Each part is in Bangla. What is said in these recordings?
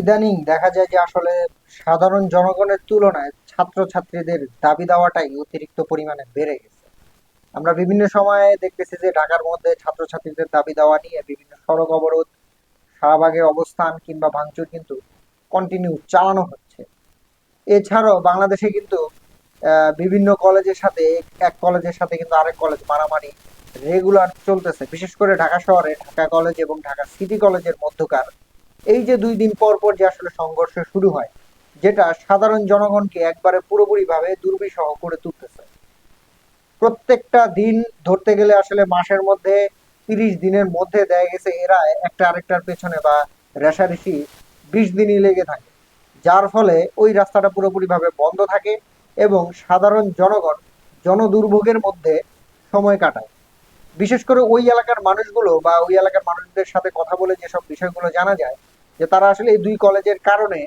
ইদানিং দেখা যায় যে আসলে সাধারণ জনগণের তুলনায় ছাত্রছাত্রীদের দাবি দেওয়াটাই অতিরিক্ত পরিমাণে বেড়ে গেছে। আমরা বিভিন্ন সময়ে দেখতেছি যে ঢাকার মধ্যে ছাত্রছাত্রীদের দাবি দেওয়া নিয়ে বিভিন্ন সড়ক অবরোধ, শাহবাগে অবস্থান কিংবা ভাঙচুর কিন্তু কন্টিনিউ চালানো হচ্ছে। এছাড়াও বাংলাদেশে কিন্তু বিভিন্ন কলেজের সাথে, এক কলেজের সাথে কিন্তু আরেক কলেজ মারামারি রেগুলার চলতেছে। বিশেষ করে ঢাকা শহরে ঢাকা কলেজ এবং ঢাকা সিটি কলেজের মধ্যকার এই যে দুই দিন পর পর যে আসলে সংঘর্ষ শুরু হয়, যেটা সাধারণ জনগণকে একবারে পুরোপুরিভাবে দুর্বিষহ করে তুলতেছে। প্রত্যেকটা দিন ধরতে গেলে আসলে মাসের মধ্যে তিরিশ দিনের মধ্যে দেয়া গেছে এরা একটা আরেকটার পেছনে বা রেশারেশি বিশ দিনই লেগে থাকে। যার ফলে ওই রাস্তাটা পুরোপুরিভাবে বন্ধ থাকে এবং সাধারণ জনগণ জনদুর্ভোগের মধ্যে সময় কাটায়। বিশেষ করে ওই এলাকার মানুষগুলো বা ওই এলাকার মানুষদের সাথে কথা বলে যেসব বিষয়গুলো জানা যায় যে তারা আসলে এই দুই কলেজের কারণে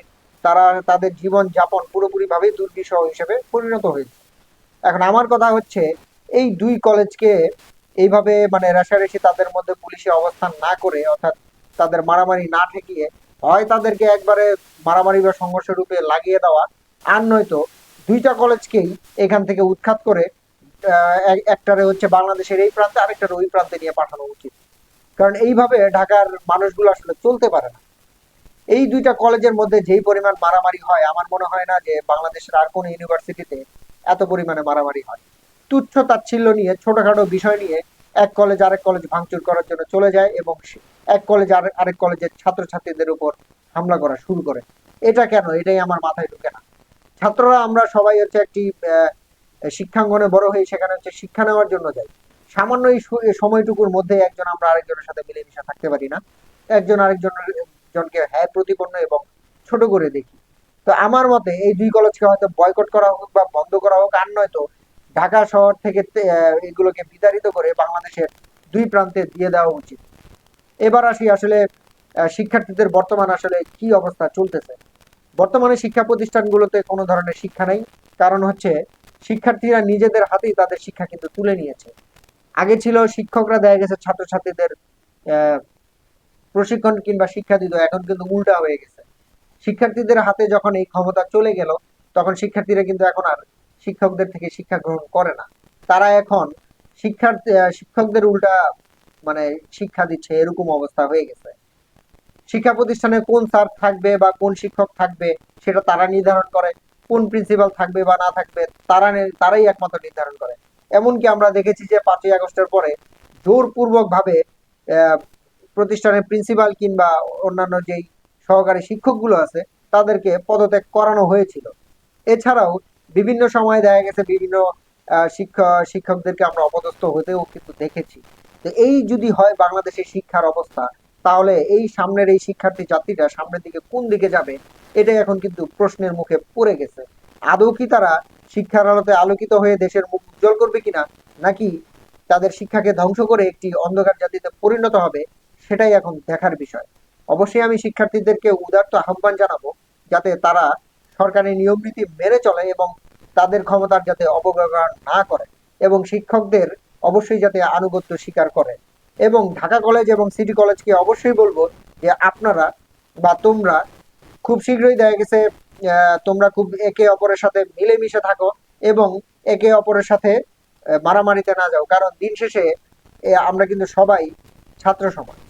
তারা তাদের জীবন যাপন পুরোপুরিভাবে দুর্বিষহ হিসেবে পরিণত হয়েছে। এখন আমার কথা হচ্ছে, এই দুই কলেজকে এইভাবে মানে রেশারেশি তাদের মধ্যে পুলিশে অবস্থান না করে, অর্থাৎ তাদের মারামারি না ঠেকিয়ে, হয় তাদেরকে একবারে মারামারি বা সংঘর্ষ রূপে লাগিয়ে দেওয়া, আর নয়তো দুইটা কলেজকেই এখান থেকে উৎখাত করে একটারে হচ্ছে বাংলাদেশের এই প্রান্তে, আরেকটার ওই প্রান্তে নিয়ে পাঠানো উচিত। কারণ এইভাবে ঢাকার মানুষগুলো আসলে চলতে পারে না। এই দুইটা কলেজের মধ্যে যেই পরিমাণ মারামারি হয়, আমার মনে হয় না যে বাংলাদেশের আর কোনো ইউনিভার্সিটিতে এত পরিমাণে মারামারি হয়। তুচ্ছ তাচ্ছিল্য নিয়ে, ছোটখাটো বিষয় নিয়ে এক কলেজ আরেক কলেজ ভাঙচুর করার জন্য চলে যায় এবং এক কলেজ আরেক কলেজের ছাত্রছাত্রীদের উপর হামলা করা শুরু করে। এটা কেন? এটাই আমার মাথায় ঢুকে না। ছাত্ররা আমরা সবাই হচ্ছে একটি শিক্ষাঙ্গনে বড় হয়ে সেখানে হচ্ছে শিক্ষা নেওয়ার জন্য যাই। সামান্য এই সময়টুকুর মধ্যে একজন আমরা আরেকজনের সাথে মিলেমিশে থাকতে পারি না। একজন আরেকজনের জনকে হ্যায় প্রতিপন্ন এবং ছোট করে দেখি। তো আমার মতে এই দুই কলেজকে হয়তো বয়কট করা হোক বা বন্ধ করা হোক, আর নয়তো ঢাকা শহর থেকে এগুলোকে বিতাড়িত করে বাংলাদেশের দুই প্রান্তে দিয়ে দেওয়া উচিত। এবার আসি আসলে শিক্ষার্থীদের বর্তমান আসলে কি অবস্থা চলতেছে। বর্তমানে শিক্ষা প্রতিষ্ঠানগুলোতে কোনো ধরনের শিক্ষা নেই। কারণ হচ্ছে, শিক্ষার্থীরা নিজেদের হাতেই তাদের শিক্ষা কিন্তু তুলে নিয়েছে। আগে ছিল শিক্ষকরা দেখা গেছে ছাত্রছাত্রীদের প্রশিক্ষণ কিংবা শিক্ষা দিত এখন কিন্তু উল্টা হয়ে গেছে। শিক্ষার্থীদের হাতে যখন এই ক্ষমতা চলে গেল, তখন শিক্ষার্থীরা কিন্তু এখন আর শিক্ষকদের থেকে শিক্ষা গ্রহণ করে না। তারা এখন শিক্ষার্থী শিক্ষকদের উল্টা মানে শিক্ষা দিচ্ছে, এরকম অবস্থা হয়ে গেছে। শিক্ষা প্রতিষ্ঠানে কোন স্যার থাকবে বা কোন শিক্ষক থাকবে, সেটা তারা নির্ধারণ করে। কোন প্রিন্সিপাল থাকবে বা না থাকবে, তারা তারাই একমাত্র নির্ধারণ করে। এমনকি আমরা দেখেছি যে পাঁচই আগস্টের পরে জোরপূর্বক ভাবে প্রতিষ্ঠানের প্রিন্সিপাল কিংবা অন্যান্য যেই সহকারী শিক্ষকগুলো আছে তাদেরকে পদত্যাগ করানো হয়েছিল। এছাড়াও বিভিন্ন সময় দেখা গেছে বিভিন্ন আহ, শিক্ষক শিক্ষকদেরকে আমরা অপদস্থ হতেও কিন্তু দেখেছি। তো এই যদি হয় বাংলাদেশের শিক্ষার অবস্থা তাহলে এই সামনের এই শিক্ষার্থী জাতিটা সামনের দিকে কোন দিকে যাবে এটাই এখন কিন্তু প্রশ্নের মুখে পড়ে গেছে। আদৌ কি তারা শিক্ষার আলোতে আলোকিত হয়ে দেশের মুখ উজ্জ্বল করবে কিনা নাকি তাদের শিক্ষাকে ধ্বংস করে একটি অন্ধকার জাতিতে পরিণত হবে সেটাই এখন দেখার বিষয়। অবশ্যই আমি শিক্ষার্থীদেরকে উদার্ত আহ্বান জানাব যাতে তারা সরকারি নিয়ম নীতি মেনে চলে এবং তাদের ক্ষমতার যাতে অপব্যবহার না করে এবং শিক্ষকদের অবশ্যই যাতে আনুগত্য স্বীকার করে। এবং ঢাকা কলেজ এবং সিটি কলেজকে অবশ্যই বলব যে আপনারা বা তোমরা খুব শীঘ্রই দেখা গেছে তোমরা খুব একে অপরের সাথে মিলেমিশে থাকো এবং একে অপরের সাথে মারামারিতে না যাও। কারণ দিন শেষে আমরা কিন্তু সবাই ছাত্র সমাজ।